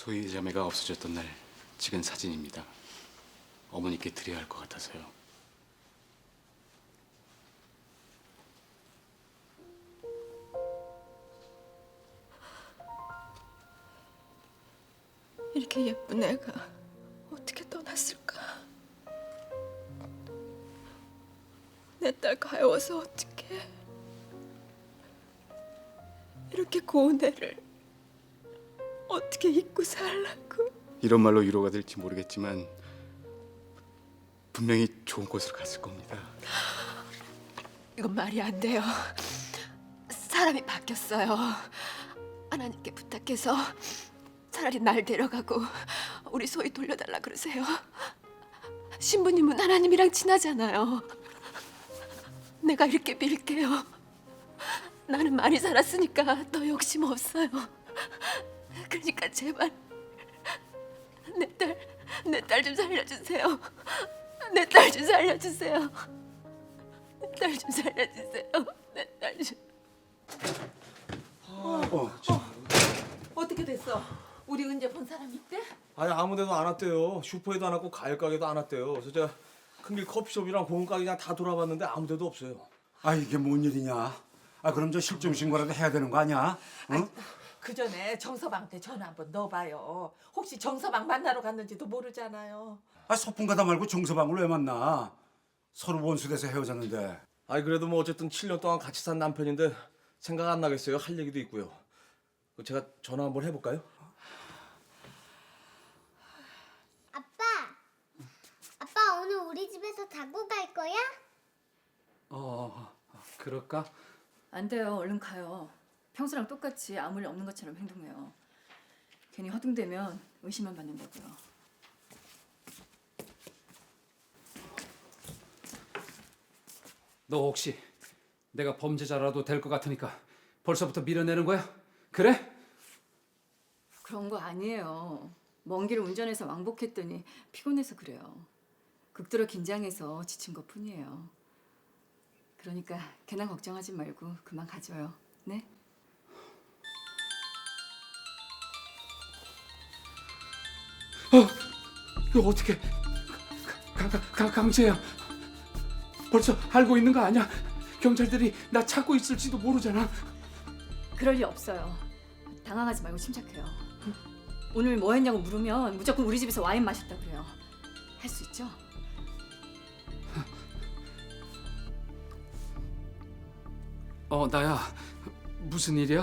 소희 자매가 없어졌던 날 찍은 사진입니다. 어머니께 드려야 할 것 같아서요. 이렇게 예쁜 애가 어떻게 떠났을까? 내 딸 가여워서 어떻게 이렇게 고운 애를 어떻게 잊고 살라고? 이런 말로 위로가 될지 모르겠지만 분명히 좋은 곳으로 갔을 겁니다. 이건 말이 안 돼요. 사람이 바뀌었어요. 하나님께 부탁해서 차라리 날 데려가고 우리 소희 돌려달라 그러세요. 신부님은 하나님이랑 친하잖아요. 내가 이렇게 빌게요. 나는 많이 살았으니까 더 욕심 없어요. 그러니까 제발 내 딸, 내 딸 좀 살려주세요. 내 딸 좀 살려주세요. 내 딸 좀 살려주세요. 내 딸 좀. 어떻게 됐어? 우리 은재 본 사람 있대? 아니 아무데도 안 왔대요. 슈퍼에도 안 왔고 과일 가게도 안 왔대요. 그래서 제가 큰길 커피숍이랑 공원 가게 그냥 다 돌아봤는데 아무데도 없어요. 아 이게 뭔 일이냐? 아 그럼 저 실종 신고라도 해야 되는 거 아니야? 응? 그 전에 정서방한테 전화 한번 넣어봐요. 혹시 정서방 만나러 갔는지도 모르잖아요. 아 소풍 가다 말고 정서방을 왜 만나? 서로 원수돼서 헤어졌는데. 아니 그래도 뭐 어쨌든 7년 동안 같이 산 남편인데 생각 안 나겠어요. 할 얘기도 있고요. 그 제가 전화 한번 해볼까요? 아빠, 아빠 오늘 우리 집에서 자고 갈 거야? 어, 그럴까? 안 돼요. 얼른 가요. 평소랑 똑같이 아무 일 없는 것처럼 행동해요. 괜히 허둥대면 의심만 받는다고요. 너 혹시 내가 범죄자라도 될 것 같으니까 벌써부터 밀어내는 거야? 그래? 그런 거 아니에요. 먼길 운전해서 왕복했더니 피곤해서 그래요. 극도로 긴장해서 지친 것 뿐이에요. 그러니까 괜한 걱정하지 말고 그만 가줘요. 네? 이거 어떻게 가, 가, 가, 강재야 벌써 알고 있는 거 아니야? 경찰들이 나 찾고 있을지도 모르잖아 그럴 리 없어요. 당황하지 말고 침착해요. 오늘 뭐 했냐고 물으면 무조건 우리 집에서 와인 마셨다 그래요. 할 수 있죠? 어 나야 무슨 일이야?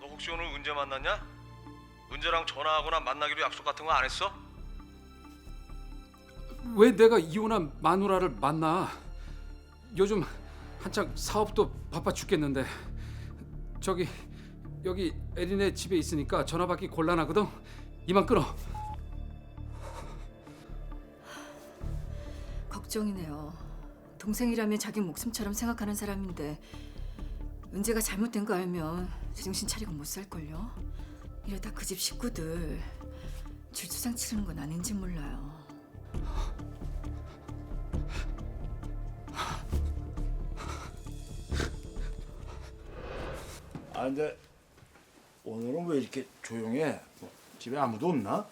너 혹시 오늘 은재 만났냐? 은재랑 전화하거나 만나기로 약속 같은 거 안 했어? 왜 내가 이혼한 마누라를 만나? 요즘 한창 사업도 바빠 죽겠는데 저기 여기 에린네 집에 있으니까 전화 받기 곤란하거든. 이만 끊어. 걱정이네요. 동생이라면 자기 목숨처럼 생각하는 사람인데 은재가 잘못된 거 알면 제정신 차리고 못 살걸요. 이러다 그집 식구들 질투상 치르는 건 아닌지 몰라요. 아 근데 오늘은 왜 이렇게 조용해? 뭐, 집에 아무도 없나?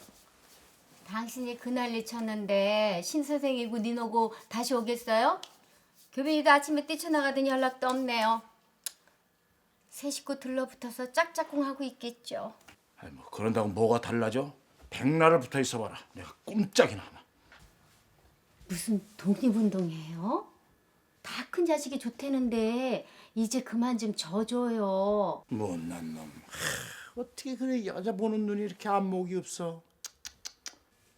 당신이 그 난리 쳤는데 신 선생이고 니노고 다시 오겠어요? 교빈이도 아침에 뛰쳐나가더니 연락도 없네요. 새 식구 들러붙어서 짝짝꿍 하고 있겠죠. 아니 뭐 그런다고 뭐가 달라져? 백날을 붙어 있어봐라. 내가 꼼짝이나 하나. 무슨 독립운동이에요? 다 큰 자식이 좋다는데 이제 그만 좀 져줘요. 못난 놈. 하, 어떻게 그래 여자 보는 눈이 이렇게 안목이 없어?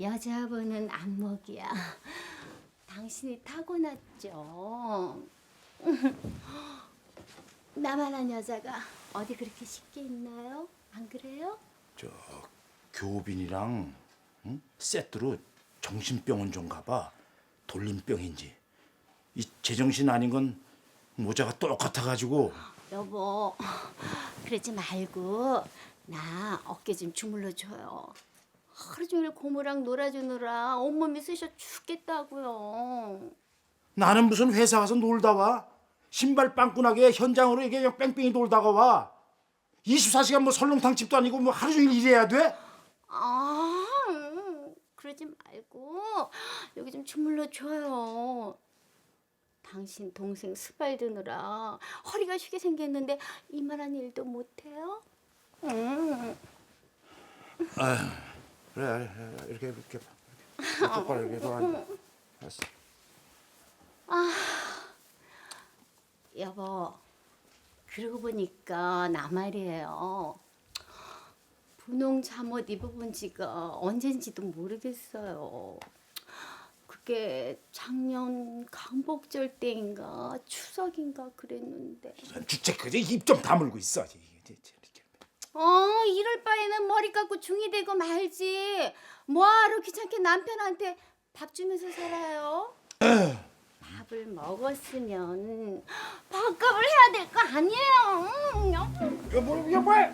여자분은 안목이야. 당신이 타고났죠. 나만한 여자가 어디 그렇게 쉽게 있나요? 안 그래요? 저 교빈이랑 응? 세트로 정신병원 좀 가봐. 돌림병인지. 이 제정신 아닌 건 모자가 똑같아 가지고 여보, 그러지 말고 나 어깨 좀 주물러 줘요. 하루 종일 고모랑 놀아주느라 온몸이 쑤셔 죽겠다고요. 나는 무슨 회사 가서 놀다 와. 신발 빵꾸나게 현장으로 이게 그냥 뺑뺑이 돌다가 와. 24시간 뭐 설렁탕 집도 아니고 뭐 하루 종일 일해야 돼? 아, 음, 그러지 말고 여기 좀 주물러 줘요. 당신 동생 스발 드느라 허리가 쉬게 생겼는데 이만한 일도 못해요? 음. 그래 그래, 그래 이렇게 이렇게 이렇게 똑바로 이렇게 돌아. 알았어. 여보, 그러고 보니까 나 말이에요. 분홍 잠옷 입어본 지가 언젠지도 모르겠어요. 그게 작년 강복절 때인가 추석인가 그랬는데. 주책 그저 입좀 다물고 있어. 어, 이럴 바에는 머리 깎고 중이 되고 말지. 뭐하러 귀찮게 남편한테 밥 주면서 살아요? 밥을 먹었으면 밥값을 해야 될 거 아니에요. 음, 여보. 여보 여보야.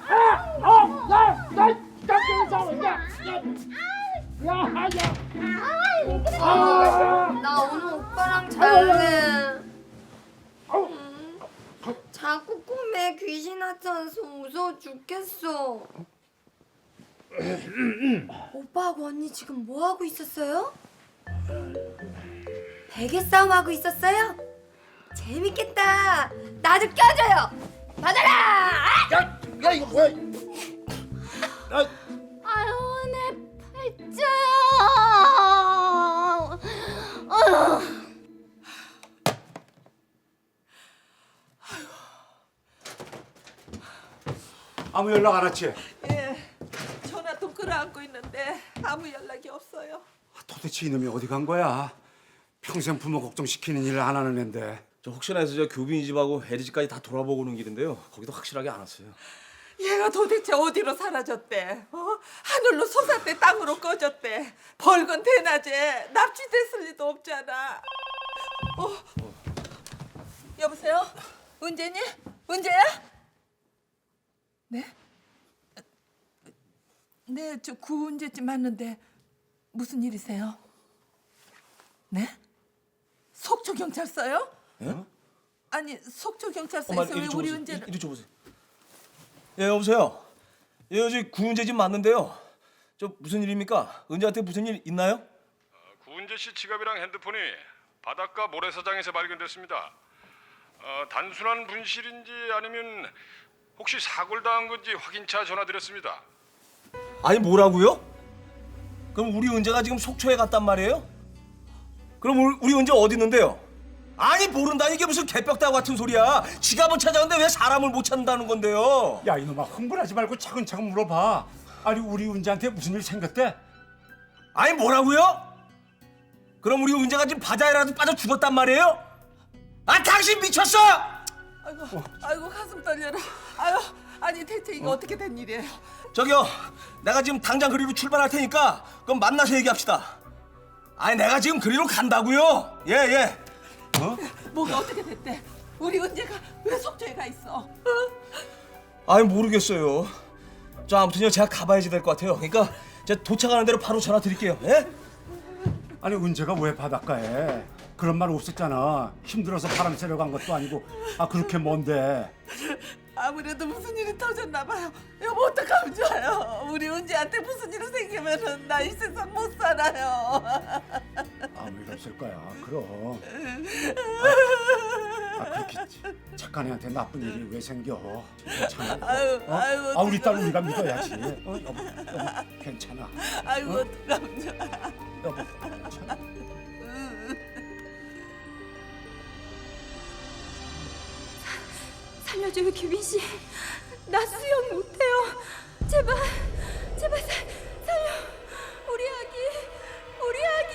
나 오늘 오빠랑 잘래. 음. 자꾸 꿈에 귀신 나타나서 무서워 죽겠어. 오빠하고 언니 지금 뭐 하고 있었어요? 베개 싸움 하고 있었어요? 재밌겠다. 나도 껴줘요. 받아라. 야, 야 이거 뭐야? 야, 아유, 내 팔자야. 아유. 아무 연락 안 왔지? 예. 전화도 끌어안고 있는데 아무 연락이 없어요. 도대체 이놈이 어디 간 거야? 평생 부모 걱정시키는 일을 안 하는 앤데. 저 혹시나 해서 저 교빈이 집하고 혜리 집까지 다 돌아보고 오는 길인데요. 거기도 확실하게 안 왔어요. 얘가 도대체 어디로 사라졌대? 어? 하늘로 솟았대 땅으로 꺼졌대. 벌건 대낮에 납치됐을 리도 없잖아. 어. 여보세요? 은재니? 은재야? 네? 네, 저 구은재집 맞는데 무슨 일이세요? 네? 속초 경찰서요? 예? 아니 속초 경찰서에서 왜 이리 우리. 은재를 이리 줘보세요. 예 여보세요. 예 여기 구은재 집 맞는데요. 저 무슨 일입니까? 은재한테 무슨 일 있나요? 구은재 씨 지갑이랑 핸드폰이 바닷가 모래사장에서 발견됐습니다. 어, 단순한 분실인지 아니면 혹시 사고를 당한 건지 확인차 전화드렸습니다. 아니 뭐라고요? 그럼 우리 은재가 지금 속초에 갔단 말이에요? 그럼 우리, 은재 어디 있는데요? 아니 모른다니 이게 무슨 개벽다 같은 소리야. 지갑은 찾았는데 왜 사람을 못 찾는다는 건데요? 야 이놈아 흥분하지 말고 차근차근 물어봐. 아니 우리 은지한테 무슨 일 생겼대? 아니 뭐라고요? 그럼 우리 은재가 지금 바다에라도 빠져 죽었단 말이에요? 아 당신 미쳤어? 아이고, 아이고 가슴 떨려라. 아유, 아니 대체 이거 어? 떻게된 일이에요? 저기요, 내가 지금 당장 그리로 출발할 테니까 그럼 만나서 얘기합시다. 아니 내가 지금 그리로 간다고요. 예 예. 뭐가 어떻게 됐대? 우리 은재가 왜 속초에 가 있어? 어? 아니 모르겠어요. 저 아무튼요 제가 가봐야지 될 것 같아요. 그러니까 제가 도착하는 대로 바로 전화 드릴게요. 예? 아니 은재가 왜 바닷가에? 그런 말 없었잖아. 힘들어서 바람 쐬러 간 것도 아니고 아 그렇게 먼데. 아무래도 무슨 일이 터졌나 봐요. 여보 어떡하면 좋아요? 우리 은재한테 무슨 일이 생기면은 나 이 세상 못 살아요. 아무 일 없을 거야. 그럼. 아, 아 그렇겠지. 착한 애한테 나쁜 일이 왜 생겨? 괜찮아. 아유, 어? 아유, 아 우리 딸 우리가 믿어야지. 어 여보, 여보 괜찮아. 아이고 어? 어떡하면 좋아. 여보 살려줘요, 규빈 씨. 나 수영 못해요. 제발, 제발 살, 살려. 우리 아기, 우리 아기.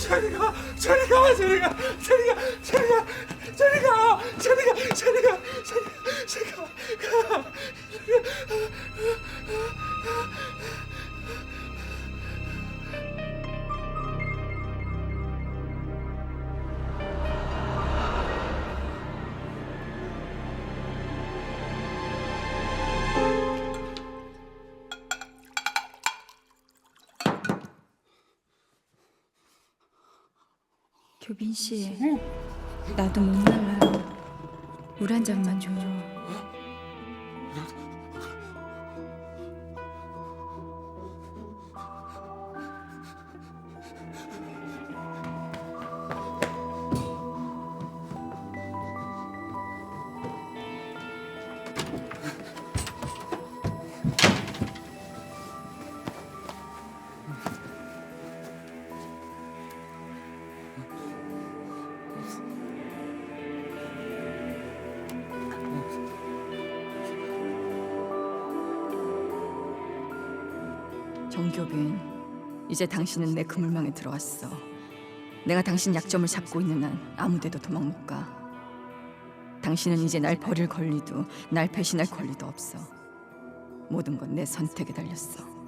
저리가, 저리가, 저리가, 저리가, 교빈 씨, 나도 못 말라요. 물 한 잔만 줘요. 정교빈, 이제 당신은 내 그물망에 들어왔어. 내가 당신 약점을 잡고 있는 한 아무데도 도망 못 가. 당신은 이제 날 버릴 권리도 날 배신할 권리도 없어. 모든 건 내 선택에 달렸어.